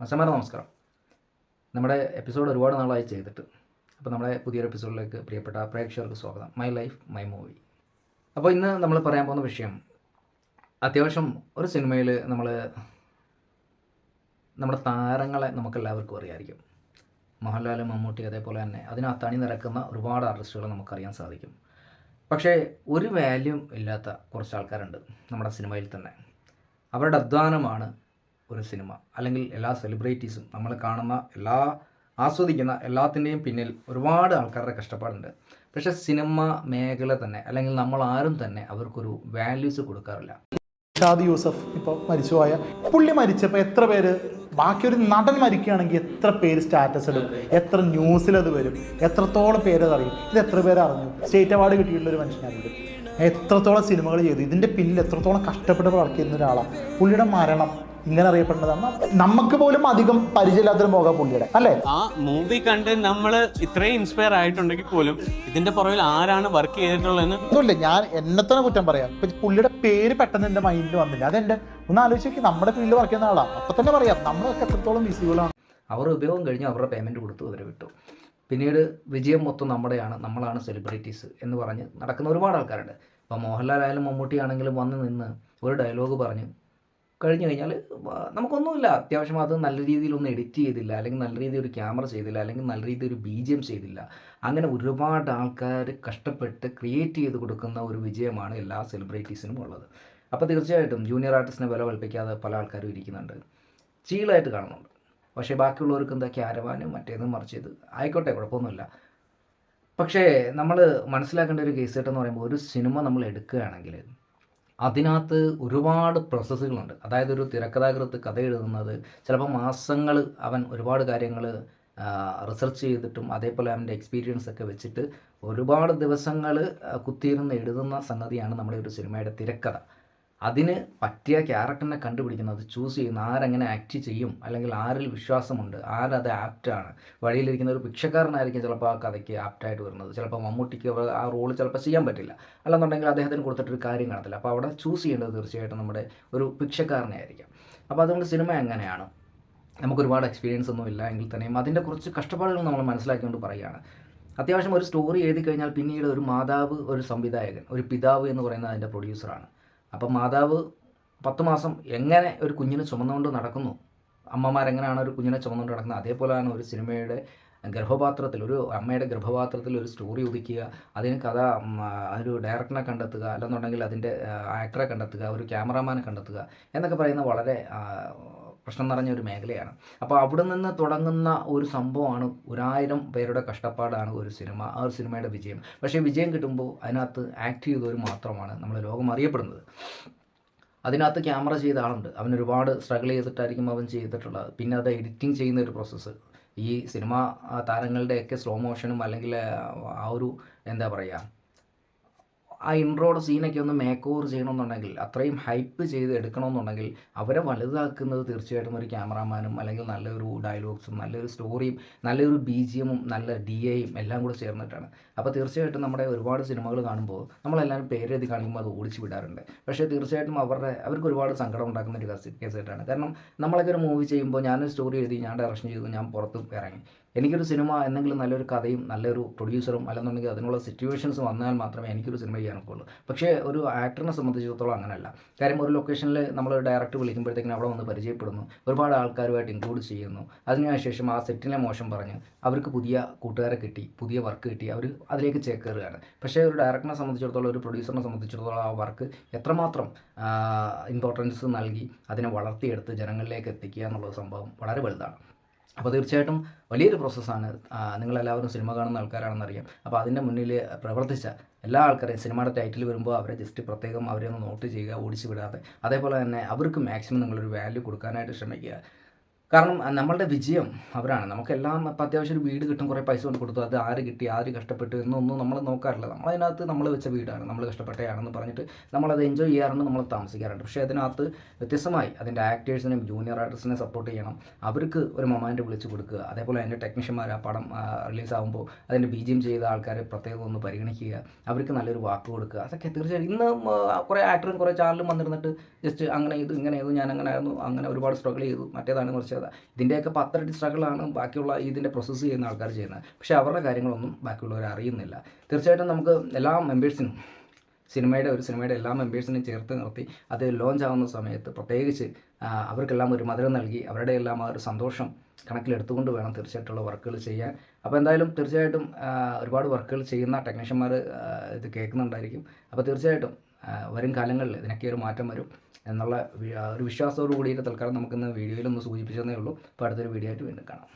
മച്ചന്മാരെ നമസ്കാരം. നമ്മുടെ എപ്പിസോഡ് ഒരുപാട് നാളായി ചെയ്തിട്ട്. അപ്പോൾ നമ്മുടെ പുതിയൊരു എപ്പിസോഡിലേക്ക് പ്രിയപ്പെട്ട പ്രേക്ഷകർക്ക് സ്വാഗതം. മൈ ലൈഫ് മൈ മൂവി അപ്പോൾ ഇന്ന് നമ്മൾ പറയാൻ പോകുന്ന വിഷയം അത്യാവശ്യം ഒരു സിനിമയിൽ നമ്മൾ നമ്മുടെ താരങ്ങളെ നമുക്കെല്ലാവർക്കും അറിയാമായിരിക്കും മോഹൻലാൽ മമ്മൂട്ടി അതേപോലെ തന്നെ അതിനകത്ത് അണി നിരക്കുന്ന ഒരുപാട് ആർട്ടിസ്റ്റുകളെ നമുക്കറിയാൻ സാധിക്കും. പക്ഷേ ഒരു വാല്യൂ ഇല്ലാത്ത കുറച്ച് ആൾക്കാരുണ്ട് നമ്മുടെ സിനിമയിൽ തന്നെ. അവരുടെ അധ്വാനമാണ് ഒരു സിനിമ. അല്ലെങ്കിൽ എല്ലാ സെലിബ്രിറ്റീസും നമ്മൾ കാണുന്ന എല്ലാ ആസ്വദിക്കുന്ന എല്ലാത്തിന്റെയും പിന്നിൽ ഒരുപാട് ആൾക്കാരുടെ കഷ്ടപ്പാടുണ്ട്. പക്ഷേ സിനിമ മേഖല തന്നെ അല്ലെങ്കിൽ നമ്മൾ ആരും തന്നെ അവർക്കൊരു വാല്യൂസ് കൊടുക്കാറില്ല. ഷാദി യൂസഫ് ഇപ്പോൾ മരിച്ചുപോയ പുള്ളി മരിച്ചപ്പോൾ എത്ര പേര് ബാക്കി ഒരു നടൻ മരിക്കുകയാണെങ്കിൽ എത്ര പേര് സ്റ്റാറ്റസ് ഇടും? എത്ര ന്യൂസിൽ അത് വരും? എത്രത്തോളം പേര് അറിയും? ഇത് എത്ര പേര് അറിഞ്ഞു? സ്റ്റേറ്റ് അവാർഡ് കിട്ടിയിട്ടുള്ള ഒരു മനുഷ്യനായിരുന്നു എത്രത്തോളം സിനിമകൾ ചെയ്തു? ഇതിന്റെ പിന്നിൽ എത്രത്തോളം കഷ്ടപ്പെട്ട് വളർത്തിയിരുന്ന ഒരാളാണ്? പുള്ളിയുടെ മരണം ഇങ്ങനെ അറിയപ്പെടുന്നതാണ്. നമുക്ക് പോലും അധികം പരിചയമില്ലാത്തൊരു മുഖ പുള്ളിയുടെ അല്ലേ? ആ മൂവി കണ്ട് നമ്മൾ ഇത്രയും ഇൻസ്പയർ ആയിട്ടുണ്ടെങ്കിൽ പോലും ഇതിന്റെ പുറകിൽ ആരാണ് വർക്ക് ചെയ്തിട്ടുള്ളതെന്ന് ഒന്നുമില്ല ഞാൻ എന്നെ തന്നെ കുറ്റം പറയാം. ഇപ്പൊ പുള്ളിയുടെ പേര് പെട്ടെന്ന് എന്റെ മൈൻഡിൽ വന്നില്ല. അതെന്റെ ഒന്ന് ആലോചിച്ച് നമ്മുടെ ഫീൽഡ് വർക്ക് ചെയ്യുന്ന ആളാണ് അപ്പൊ തന്നെ പറയാം നമ്മളൊക്കെ എത്രത്തോളം വിസിബിളാണ് അവർ ഉപയോഗം കഴിഞ്ഞ് അവരുടെ പേയ്മെന്റ് കൊടുത്തു അവരെ വിട്ടു. പിന്നീട് വിജയം മൊത്തം നമ്മുടെയാണ് നമ്മളാണ് സെലിബ്രിറ്റീസ് എന്ന് പറഞ്ഞ് നടക്കുന്ന ഒരുപാട് ആൾക്കാരുണ്ട്. ഇപ്പോൾ മോഹൻലാൽ ആയാലും മമ്മൂട്ടി ആണെങ്കിലും വന്ന് നിന്ന് ഒരു ഡയലോഗ് പറഞ്ഞ് കഴിഞ്ഞു കഴിഞ്ഞാൽ നമുക്കൊന്നുമില്ല. അത്യാവശ്യം അത് നല്ല രീതിയിലൊന്നും എഡിറ്റ് ചെയ്തില്ല. അല്ലെങ്കിൽ നല്ല രീതിയിൽ ഒരു ക്യാമറ ചെയ്തില്ല. അല്ലെങ്കിൽ നല്ല രീതിയിൽ ഒരു ബി ജി എം ചെയ്തില്ല. അങ്ങനെ ഒരുപാട് ആൾക്കാർ കഷ്ടപ്പെട്ട് ക്രിയേറ്റ് ചെയ്ത് കൊടുക്കുന്ന ഒരു വിജയമാണ് എല്ലാ സെലിബ്രിറ്റീസിനും ഉള്ളത്. അപ്പോൾ തീർച്ചയായിട്ടും ജൂനിയർ ആർട്ടിസ്റ്റിനെ വില കൽപ്പിക്കാതെ പല ആൾക്കാരും ഇരിക്കുന്നുണ്ട്. ചീളായിട്ട് കാണുന്നുണ്ട്. പക്ഷേ ബാക്കിയുള്ളവർക്ക് എന്താ ക്യാരവാനും മറ്റേതും മറിച്ചത് ആയിക്കോട്ടെ കുഴപ്പമൊന്നുമില്ല. പക്ഷേ നമ്മൾ മനസ്സിലാക്കേണ്ട ഒരു കേസ് കേട്ടെന്ന് പറയുമ്പോൾ ഒരു സിനിമ നമ്മൾ എടുക്കുകയാണെങ്കിൽ അതിനകത്ത് ഒരുപാട് പ്രോസസ്സുകളുണ്ട് അതായത് ഒരു തിരക്കഥാകൃത്ത് കഥ എഴുതുന്നത് ചിലപ്പോൾ മാസങ്ങൾ അവൻ ഒരുപാട് കാര്യങ്ങൾ റിസർച്ച് ചെയ്തിട്ടും അതേപോലെ അവന്റെ എക്സ്പീരിയൻസ് ഒക്കെ വെച്ചിട്ട് ഒരുപാട് ദിവസങ്ങൾ കുത്തിയിരുന്ന് എഴുതുന്ന സംഗതിയാണ് നമ്മുടെ ഒരു സിനിമയുടെ തിരക്കഥ. അതിന് പറ്റിയ ക്യാരക്ടറിനെ കണ്ടുപിടിക്കുന്നത് അത് ചൂസ് ചെയ്യുന്ന ആരെങ്ങനെ ആക്ട് ചെയ്യും അല്ലെങ്കിൽ ആരിൽ വിശ്വാസമുണ്ട് ആരത് ആപ്റ്റാണ് വഴിയിലിരിക്കുന്ന ഒരു ഭിക്ഷക്കാരനായിരിക്കും ചിലപ്പോൾ ആ കഥയ്ക്ക് ആപ്റ്റായിട്ട് വരുന്നത്. ചിലപ്പോൾ മമ്മൂട്ടിക്ക് ആ റോൾ ചിലപ്പോൾ ചെയ്യാൻ പറ്റില്ല. അല്ലെന്നുണ്ടെങ്കിൽ അദ്ദേഹത്തിന് കൊടുത്തിട്ടൊരു കാര്യം കാണത്തില്ല. അപ്പോൾ അവിടെ ചൂസ് ചെയ്യേണ്ടത് തീർച്ചയായിട്ടും നമ്മുടെ ഒരു ഭിക്ഷക്കാരനെ ആയിരിക്കാം അപ്പോൾ അതുകൊണ്ട് സിനിമ എങ്ങനെയാണ്? നമുക്ക് ഒരുപാട് എക്സ്പീരിയൻസ് ഒന്നും ഇല്ല. എങ്കിൽ തന്നെയും അതിന്റെ കുറച്ച് കഷ്ടപ്പാടുകൾ നമ്മൾ മനസ്സിലാക്കിക്കൊണ്ട് പറയുകയാണ്. അത്യാവശ്യം ഒരു സ്റ്റോറി എഴുതി കഴിഞ്ഞാൽ പിന്നീട് ഒരു മാതാവ് ഒരു സംവിധായകൻ ഒരു പിതാവ് എന്ന് പറയുന്നത് അതിന്റെ പ്രൊഡ്യൂസറാണ് അപ്പം മാതാവ് പത്ത് മാസം എങ്ങനെ ഒരു കുഞ്ഞിനെ ചുമന്നുകൊണ്ട് നടക്കുന്നു? അമ്മമാരെങ്ങനെയാണ് ഒരു കുഞ്ഞിനെ ചുമന്നുകൊണ്ട് നടക്കുന്നത്? അതേപോലെയാണ് ഒരു സിനിമയുടെ ഗർഭപാത്രത്തിൽ ഒരു അമ്മയുടെ ഗർഭപാത്രത്തിൽ ഒരു സ്റ്റോറി ഒതുക്കുക അതിന് കഥ ഒരു ഡയറക്ടറിനെ കണ്ടെത്തുക അല്ലെന്നുണ്ടെങ്കിൽ അതിന്റെ ആക്ടറെ കണ്ടെത്തുക ഒരു ക്യാമറാമാനെ കണ്ടെത്തുക എന്നൊക്കെ പറയുന്ന വളരെ പ്രശ്നം നിറഞ്ഞ ഒരു മേഖലയാണ്. അപ്പോൾ അവിടെ നിന്ന് തുടങ്ങുന്ന ഒരു സംഭവമാണ് ഒരായിരം പേരുടെ കഷ്ടപ്പാടാണ് ഒരു സിനിമ ആ ഒരു സിനിമയുടെ വിജയം. പക്ഷേ വിജയം കിട്ടുമ്പോൾ അതിനകത്ത് ആക്ട് ചെയ്തവർ മാത്രമാണ് നമ്മൾ ലോകം അറിയപ്പെടുന്നത്. അതിനകത്ത് ക്യാമറ ചെയ്ത ആളുണ്ട്. അവൻ ഒരുപാട് സ്ട്രഗിൾ ചെയ്തിട്ടായിരിക്കും അവൻ ചെയ്തിട്ടുള്ളത്. പിന്നെ അത് എഡിറ്റിംഗ് ചെയ്യുന്ന ഒരു പ്രോസസ്സ് ഈ സിനിമ താരങ്ങളുടെയൊക്കെ സ്ലോ മോഷനും അല്ലെങ്കിൽ ആ, ഒരു എന്താ പറയുക ആ ഇൻട്രോയുടെ സീനൊക്കെ ഒന്ന് മേക്ക് ഓവർ ചെയ്യണമെന്നുണ്ടെങ്കിൽ അത്രയും ഹൈപ്പ് ചെയ്ത് എടുക്കണമെന്നുണ്ടെങ്കിൽ അവരെ വലുതാക്കുന്നത് തീർച്ചയായിട്ടും ഒരു ക്യാമറാമാനും അല്ലെങ്കിൽ നല്ലൊരു ഡയലോഗ്സും നല്ലൊരു സ്റ്റോറിയും നല്ലൊരു ബി ജി എമ്മും നല്ല ഡി എയും എല്ലാം കൂടെ ചേർന്നിട്ടാണ്. അപ്പോൾ തീർച്ചയായിട്ടും നമ്മുടെ ഒരുപാട് സിനിമകൾ കാണുമ്പോൾ നമ്മളെല്ലാവരും പേരെഴുതി കാണുമ്പോൾ അത് ഓടിച്ചു വിടാറുണ്ട്. പക്ഷേ തീർച്ചയായിട്ടും അവരുടെ അവർക്ക് ഒരുപാട് സങ്കടം ഉണ്ടാക്കുന്ന ഒരു കേസ് കേസായിട്ടാണ് കാരണം നമ്മളൊക്കെ ഒരു മൂവി ചെയ്യുമ്പോൾ ഞാനൊരു സ്റ്റോറി എഴുതി ഞാൻ ഡയറക്ഷൻ ചെയ്തു ഞാൻ പുറത്ത് ഇറങ്ങി. എനിക്കൊരു സിനിമ എന്തെങ്കിലും നല്ലൊരു കഥയും നല്ലൊരു പ്രൊഡ്യൂസറും അല്ലെന്നുണ്ടെങ്കിൽ അതിനുള്ള സിറ്റുവേഷൻസ് വന്നാൽ മാത്രമേ എനിക്കൊരു സിനിമ ചെയ്യാനൊക്കുള്ളൂ പക്ഷേ ഒരു ആക്ടറിനെ സംബന്ധിച്ചിടത്തോളം അങ്ങനെയല്ല കാര്യം ഒരു ലൊക്കേഷനിൽ നമ്മൾ ഡയറക്റ്റ് വിളിക്കുമ്പോഴത്തേക്കിനും അവിടെ വന്ന് പരിചയപ്പെടുന്നു. ഒരുപാട് ആൾക്കാരുമായിട്ട് ഇൻക്ലൂഡ് ചെയ്യുന്നു. അതിനുശേഷം ആ സെറ്റിനെ മോശം പറഞ്ഞ്. അവർക്ക് പുതിയ കൂട്ടുകാരെ കിട്ടി പുതിയ വർക്ക് കിട്ടി. അവർ അതിലേക്ക് ചേക്കേറുകയാണ്. പക്ഷേ ഒരു ഡയറക്ടറിനെ സംബന്ധിച്ചിടത്തോളം ഒരു പ്രൊഡ്യൂസറിനെ സംബന്ധിച്ചിടത്തോളം ആ വർക്ക് എത്രമാത്രം ഇമ്പോർട്ടൻസ് നൽകി അതിനെ വളർത്തിയെടുത്ത് ജനങ്ങളിലേക്ക് എത്തിക്കുക എന്നുള്ള സംഭവം വളരെ വലുതാണ്. അപ്പോൾ തീർച്ചയായിട്ടും വലിയൊരു പ്രോസസ്സാണ് നിങ്ങളെല്ലാവരും സിനിമ കാണുന്ന ആൾക്കാരാണെന്ന് അറിയാം അപ്പോൾ അതിന്റെ മുന്നിൽ പ്രവർത്തിച്ച എല്ലാ ആൾക്കാരെയും സിനിമയുടെ ടൈറ്റിൽ വരുമ്പോൾ അവരെ ജസ്റ്റ് പ്രത്യേകം അവരെ ഒന്ന് നോട്ട് ചെയ്യുക ഓടിച്ചു വിടാതെ. അതേപോലെ തന്നെ അവർക്ക് മാക്സിമം നിങ്ങളൊരു വാല്യൂ കൊടുക്കാനായിട്ട് ശ്രമിക്കുക. കാരണം നമ്മളുടെ വിജയം അവരാണ്. നമുക്കെല്ലാം ഇപ്പം അത്യാവശ്യം ഒരു വീട് കിട്ടും കുറേ പൈസ കൊണ്ട് കൊടുത്തു. അത് ആര് കിട്ടി ആര് കഷ്ടപ്പെട്ടു എന്നൊന്നും നമ്മൾ നോക്കാറില്ല. നമ്മളതിനകത്ത് നമ്മൾ വെച്ച വീടാണ്. നമ്മൾ കഷ്ടപ്പെട്ടയാണെന്ന് പറഞ്ഞിട്ട് നമ്മളത് എൻജോയ് ചെയ്യാറുണ്ട് നമ്മൾ താമസിക്കാറുണ്ട്. പക്ഷേ അതിനകത്ത് വ്യത്യസ്തമായി അതിന്റെ ആക്ടേഴ്സിനും ജൂനിയർ ആർട്ടിസ്റ്റിനെ സപ്പോർട്ട് ചെയ്യണം. അവർക്ക് ഒരു മൊമാന്റ് വിളിച്ച് കൊടുക്കുക. അതേപോലെ അതിന്റെ ടെക്നീഷ്യന്മാർ ആ പടം റിലീസാകുമ്പോൾ അതിന്റെ ബി ചെയ്ത ആൾക്കാരെ പ്രത്യേകം ഒന്ന് പരിഗണിക്കുക. അവർക്ക് നല്ലൊരു വാക്ക് കൊടുക്കുക. അതൊക്കെ തീർച്ചയായും ഇന്ന് കുറേ ആക്ടറും കുറേ ചാനലും വന്നിരുന്നിട്ട് ജസ്റ്റ് അങ്ങനെ ഇത് ഇങ്ങനെ ചെയ്തു ഞാൻ അങ്ങനെ ആയിരുന്നു. അങ്ങനെ ഒരുപാട് സ്ട്രഗിൾ ചെയ്തു. മറ്റേതാണ് കുറച്ച് പ്രത്യേകത ഇതിന്റെയൊക്കെ പത്തരട്ടി സ്ട്രഗിളാണ് ബാക്കിയുള്ള ഇതിന്റെ പ്രോസസ്സ് ചെയ്യുന്ന ആൾക്കാർ ചെയ്യുന്നത്. പക്ഷേ അവരുടെ കാര്യങ്ങളൊന്നും ബാക്കിയുള്ളവർ അറിയുന്നില്ല. തീർച്ചയായിട്ടും നമുക്ക് എല്ലാ മെമ്പേഴ്സിനും സിനിമയുടെ ഒരു സിനിമയുടെ എല്ലാ മെമ്പേഴ്സിനെയും ചേർത്ത് നിർത്തി അത് ലോഞ്ച് ആവുന്ന സമയത്ത് പ്രത്യേകിച്ച് അവർക്കെല്ലാം ഒരു മധുരം നൽകി അവരുടെ എല്ലാം ഒരു സന്തോഷം കണക്കിലെടുത്തുകൊണ്ട് വേണം തീർച്ചയായിട്ടുള്ള വർക്കുകൾ ചെയ്യാൻ. അപ്പോൾ എന്തായാലും തീർച്ചയായിട്ടും ഒരുപാട് വർക്കുകൾ ചെയ്യുന്ന ടെക്നീഷ്യന്മാർ ഇത് കേൾക്കുന്നുണ്ടായിരിക്കും. അപ്പോൾ തീർച്ചയായിട്ടും വരും കാലങ്ങളിൽ ഇതിനൊക്കെ ഒരു മാറ്റം വരും എന്നുള്ള ഒരു വിശ്വാസത്തോടു കൂടിയിട്ട് തൽക്കാലം നമുക്കിന്ന് വീഡിയോയിൽ ഒന്ന് സൂചിപ്പിച്ചതേ ഉള്ളൂ. അപ്പോൾ അടുത്തൊരു വീഡിയോ ആയിട്ട് വീണ്ടും കാണാം.